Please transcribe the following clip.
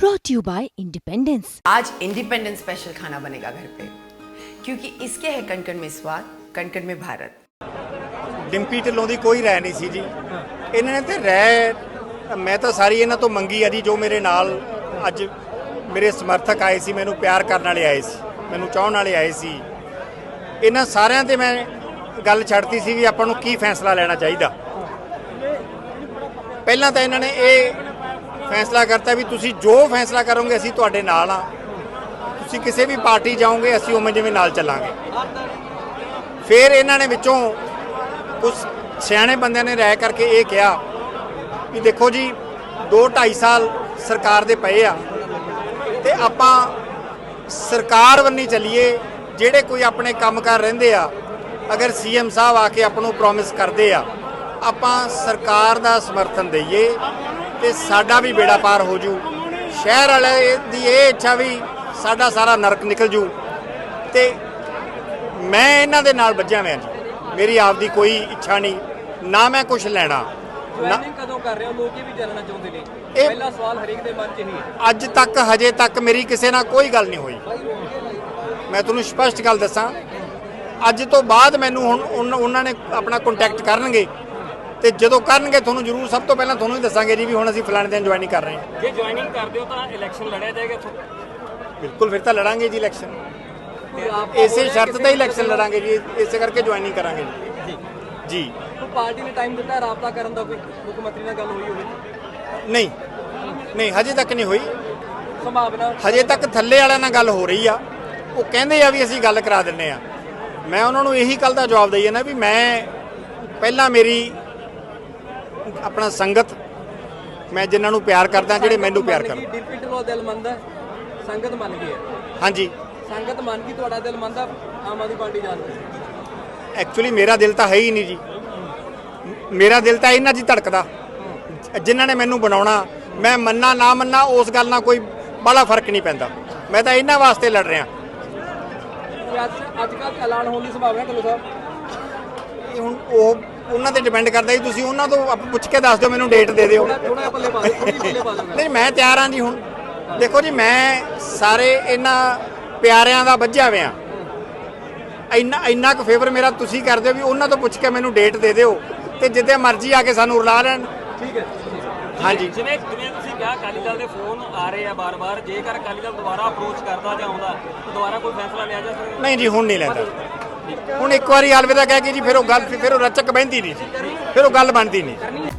Brought you by independence आज independence special खाना बनेगा घर पे क्योंकि इसके है कनकन में स्वाद कनकन में भारत। ਡਿੰਪੀ ਢਿੱਲੋਂ ਦੀ ਕੋਈ ਰਾਇ ਨਹੀਂ ਸੀ ਜੀ ਇਹਨਾਂ ਨੇ ਤੇ ਰਾਇ ਮੈਂ ਤਾਂ ਸਾਰੀ ਇਹਨਾਂ ਤੋਂ ਮੰਗੀ ਆ ਜੀ ਜੋ ਮੇਰੇ ਨਾਲ ਅੱਜ ਮੇਰੇ ਸਮਰਥਕ ਆਏ ਸੀ ਮੈਨੂੰ ਪਿਆਰ ਕਰਨ ਵਾਲੇ ਆਏ ਸੀ ਮੈਨੂੰ ਚਾਹਣ ਵਾਲੇ ਆਏ ਸੀ ਇਹਨਾਂ ਸਾਰਿਆਂ ਤੇ ਮੈਂ ਗੱਲ ਛੱਡਤੀ ਸੀ ਵੀ ਆਪਾਂ ਨੂੰ ਕੀ ਫੈਸਲਾ ਲੈਣਾ ਚਾਹੀਦਾ ਪਹਿਲਾਂ ਤਾਂ ਇਹਨਾਂ ਨੇ ਇਹ ਫੈਸਲਾ ਕਰਤਾ ਵੀ ਤੁਸੀਂ ਜੋ ਫੈਸਲਾ ਕਰੋਗੇ ਅਸੀਂ ਤੁਹਾਡੇ ਨਾਲ ਆ ਤੁਸੀਂ ਕਿਸੇ ਵੀ ਪਾਰਟੀ ਜਾਓਗੇ, ਅਸੀਂ ਉਵੇਂ ਜਿਵੇਂ ਨਾਲ ਚੱਲਾਂਗੇ। ਫਿਰ ਇਹਨਾਂ ਨੇ ਵਿੱਚੋਂ ਕੁਝ ਸਿਆਣੇ ਬੰਦਿਆਂ ਨੇ ਰਾਇ ਕਰਕੇ ਇਹ ਕਿਹਾ ਵੀ ਦੇਖੋ ਜੀ 2 2.5 ਸਾਲ ਸਰਕਾਰ ਦੇ ਪਏ ਆ ਤੇ ਆਪਾਂ ਸਰਕਾਰ ਵੰਨੀ ਚੱਲੀਏ, ਜਿਹੜੇ ਕੋਈ ਆਪਣੇ ਕੰਮ ਕੰਮਕਾਰ ਰਹਿੰਦੇ ਆ, ਅਗਰ ਸੀਐਮ ਸਾਹਿਬ ਆ ਕੇ ਆਪਾਂ ਨੂੰ ਪ੍ਰੋਮਿਸ ਕਰਦੇ ਆ, ਆਪਾਂ ਸਰਕਾਰ ਦਾ ਸਮਰਥਨ ਦਈਏ ਤੇ ਸਾਡਾ ਵੀ ਬੇੜਾ ਪਾਰ ਹੋ ਜੂ। ਸ਼ਹਿਰ ਵਾਲੇ ਦੀ ਇਹ ਇੱਛਾ ਵੀ ਸਾਡਾ ਸਾਰਾ ਨਰਕ ਨਿਕਲ ਜੂ। ਤੇ ਮੈਂ ਇਹਨਾਂ ਦੇ ਨਾਲ ਵੱਜਿਆ ਜੀ। ਮੇਰੀ ਆਪਦੀ ਕੋਈ ਇੱਛਾ ਨਹੀਂ ਨਾ ਮੈਂ ਕੁਝ ਲੈਣਾ ਨਾ ਜੁਆਇਨਿੰਗ ਕਦੋਂ ਕਰ ਰਹੇ ਹੋ? ਲੋਕ ਇਹ ਵੀ ਜਾਣਨਾ ਚਾਹੁੰਦੇ ਨੇ। ਇਹ- ਪਹਿਲਾ ਸਵਾਲ ਹਰੇਕ ਦੇ ਮਨ 'ਚ ਹੀ ਹੈ। ਅੱਜ ਤੱਕ ਹਜੇ ਤੱਕ ਮੇਰੀ ਕਿਸੇ ਨਾਲ ਕੋਈ ਗੱਲ ਨਹੀਂ ਹੋਈ। ਮੈਂ ਤੁਹਾਨੂੰ ਸਪਸ਼ਟ ਗੱਲ ਦੱਸਾਂ ਅੱਜ ਤੋਂ ਬਾਅਦ ਮੈਨੂੰ ਹੁਣ ਉਹਨਾਂ ਨੇ ਆਪਣਾ ਕੰਟੈਕਟ ਕਰਨਗੇ। ਤੇ ਜਦੋਂ ਕਰਨਗੇ ਤੁਹਾਨੂੰ ਜ਼ਰੂਰ ਸਭ ਤੋਂ ਪਹਿਲਾਂ ਤੁਹਾਨੂੰ ਹੀ ਦੱਸਾਂਗੇ ਜੀ ਵੀ ਹੁਣ ਅਸੀਂ ਫਲਾਣੇ ਦਿਨ ਜੁਆਇਨਿੰਗ ਕਰ ਰਹੇ ਹਾਂ। ਜੇ ਜੁਆਇਨਿੰਗ ਕਰਦੇ ਹੋ ਤਾਂ ਇਲੈਕਸ਼ਨ ਲੜਿਆ ਜਾਏਗਾ ਇੱਥੋਂ? ਬਿਲਕੁਲ ਫਿਰ ਤਾਂ ਲੜਾਂਗੇ ਜੀ ਇਲੈਕਸ਼ਨ ਇਸੇ ਸ਼ਰਤ ਤੇ ਇਲੈਕਸ਼ਨ ਲੜਾਂਗੇ ਜੀ ਇਸੇ ਕਰਕੇ ਜੁਆਇਨਿੰਗ ਕਰਾਂਗੇ ਜੀ। ਜੀ। ਪਾਰਟੀ ਨੇ ਟਾਈਮ ਦਿੱਤਾ ਰਾਬਤਾ ਕਰਨ ਦਾ ਕੋਈ ਮੁੱਖ ਮੰਤਰੀ ਨਾਲ ਗੱਲ ਹੋਈ ਹੋਵੇ? ਨਹੀਂ ਨਹੀਂ ਹਜੇ ਤੱਕ ਨਹੀਂ ਹੋਈ। ਸੰਭਾਵਨਾ? ਹਜੇ ਤੱਕ ਥੱਲੇ ਵਾਲਿਆਂ ਨਾਲ ਗੱਲ ਹੋ ਰਹੀ ਆ। ਉਹ ਕਹਿੰਦੇ ਆ ਵੀ ਅਸੀਂ ਗੱਲ ਕਰਾ ਦਿੰਨੇ ਆ। ਮੈਂ ਉਹਨਾਂ ਨੂੰ ਇਹੀ ਕੱਲ ਦਾ ਜਵਾਬ ਦਈ ਨਾ ਵੀ ਮੈਂ ਪਹਿਲਾਂ ਮੇਰੀ ਆਪਣਾ ਸੰਗਤ ਮੈਂ ਜਿਨ੍ਹਾਂ ਨੂੰ ਪਿਆਰ ਕਰਦਾ ਜਿਹੜੇ ਮੈਨੂੰ ਪਿਆਰ ਕਰਦੇ ਡਿਪਟੀ ਢਿੱਲੋਂ ਦਿਲ ਮੰਨਦਾ ਸੰਗਤ ਮੰਨ ਗਈ ਹੈ। ਹਾਂਜੀ। ਸੰਗਤ ਮੰਨ ਗਈ ਤੁਹਾਡਾ ਦਿਲ ਮੰਨਦਾ ਆਮ ਆਦਮੀ ਪਾਰਟੀ ਜਾਣ ਐਕਚੁਅਲੀ ਮੇਰਾ ਦਿਲ ਤਾਂ ਹੈ ਹੀ ਨਹੀਂ ਜੀ। ਮੇਰਾ ਦਿਲ ਤਾਂ ਇਹਨਾਂ ਹੀ ਧੜਕਦਾ। ਜਿਨ੍ਹਾਂ ਨੇ ਮੈਨੂੰ ਬਣਾਉਣਾ ਮੈਂ ਮੰਨਾ ਨਾ ਮੰਨਾ ਉਸ ਗੱਲ ਨਾਲ ਕੋਈ ਬੜਾ ਫ਼ਰਕ ਨਹੀਂ ਪੈਂਦਾ। ਮੈਂ ਤਾਂ ਇਹਨਾਂ ਵਾਸਤੇ ਲੜ ਰਿਹਾ। ਅੱਜ ਅੱਜ ਕੱਲ੍ਹ ਐਲਾਨ ਹੋਣ ਦੀ ਸੰਭਾਵਨਾ ਢਿੱਲੋਂ ਸਾਹਿਬ? ਇਹ ਹੁਣ ਉਹ ਉਹਨਾਂ ਤੇ ਡਿਪੈਂਡ ਕਰਦਾ ਜੀ ਤੁਸੀਂ ਉਹਨਾਂ ਤੋਂ ਆਪ ਪੁੱਛ ਕੇ ਦੱਸ ਦਿਓ ਮੈਨੂੰ ਡੇਟ ਦੇ ਦਿਓ। ਥੋੜਾ ਪਾ ਦਿਓ ਦਿਓ। ਨਹੀਂ ਮੈਂ ਤਿਆਰ ਹਾਂ ਜੀ ਹੁਣ। ਦੇਖੋ ਜੀ ਮੈਂ ਸਾਰੇ ਇਹਨਾਂ ਪਿਆਰਿਆਂ ਦਾ ਵੱਜਿਆ ਹੋਇਆ। ਇੰਨਾ ਇੰਨਾ ਕੁ ਫੇਵਰ ਮੇਰਾ ਤੁਸੀਂ ਕਰਦੇ ਹੋ ਵੀ ਉਹਨਾਂ ਤੋਂ ਪੁੱਛ ਕੇ ਮੈਨੂੰ ਡੇਟ ਦੇ ਦਿਓ ਤੇ ਜਿੱਦੇ ਮਰਜ਼ੀ ਆ ਕੇ ਸਾਨੂੰ ਰਲਾ ਲੈਣ। ਠੀਕ ਹੈ ਹਾਂਜੀ। ਜਿਵੇਂ ਜਿਵੇਂ ਤੁਸੀਂ ਕਿਹਾ ਅਕਾਲੀ ਦਲ ਦੇ ਫੋਨ ਆ ਰਹੇ ਆ ਬਾਰ-ਬਾਰ ਜੇਕਰ ਅਕਾਲੀ ਦਲ ਦੁਬਾਰਾ ਅਪਰੋਚ ਕਰਦਾ ਜਾਂ ਆਉਂਦਾ ਤਾਂ ਦੁਬਾਰਾ ਕੋਈ ਫੈਸਲਾ ਲਿਆ ਜਾ ਸਕਦਾ? ਨਹੀਂ ਜੀ ਹੁਣ ਨਹੀਂ ਲੈਂਦਾ। ਹੁਣ ਇੱਕ ਵਾਰੀ ਅਲਵਿਦਾ ਕਹਿ ਕੇ ਜੀ, ਫਿਰ ਉਹ ਗੱਲ ਫਿਰ ਉਹ ਰਚਕ ਬਹਿੰਦੀ ਨਹੀਂ ਜੀ। ਫਿਰ ਉਹ ਗੱਲ ਬਣਦੀ ਨਹੀਂ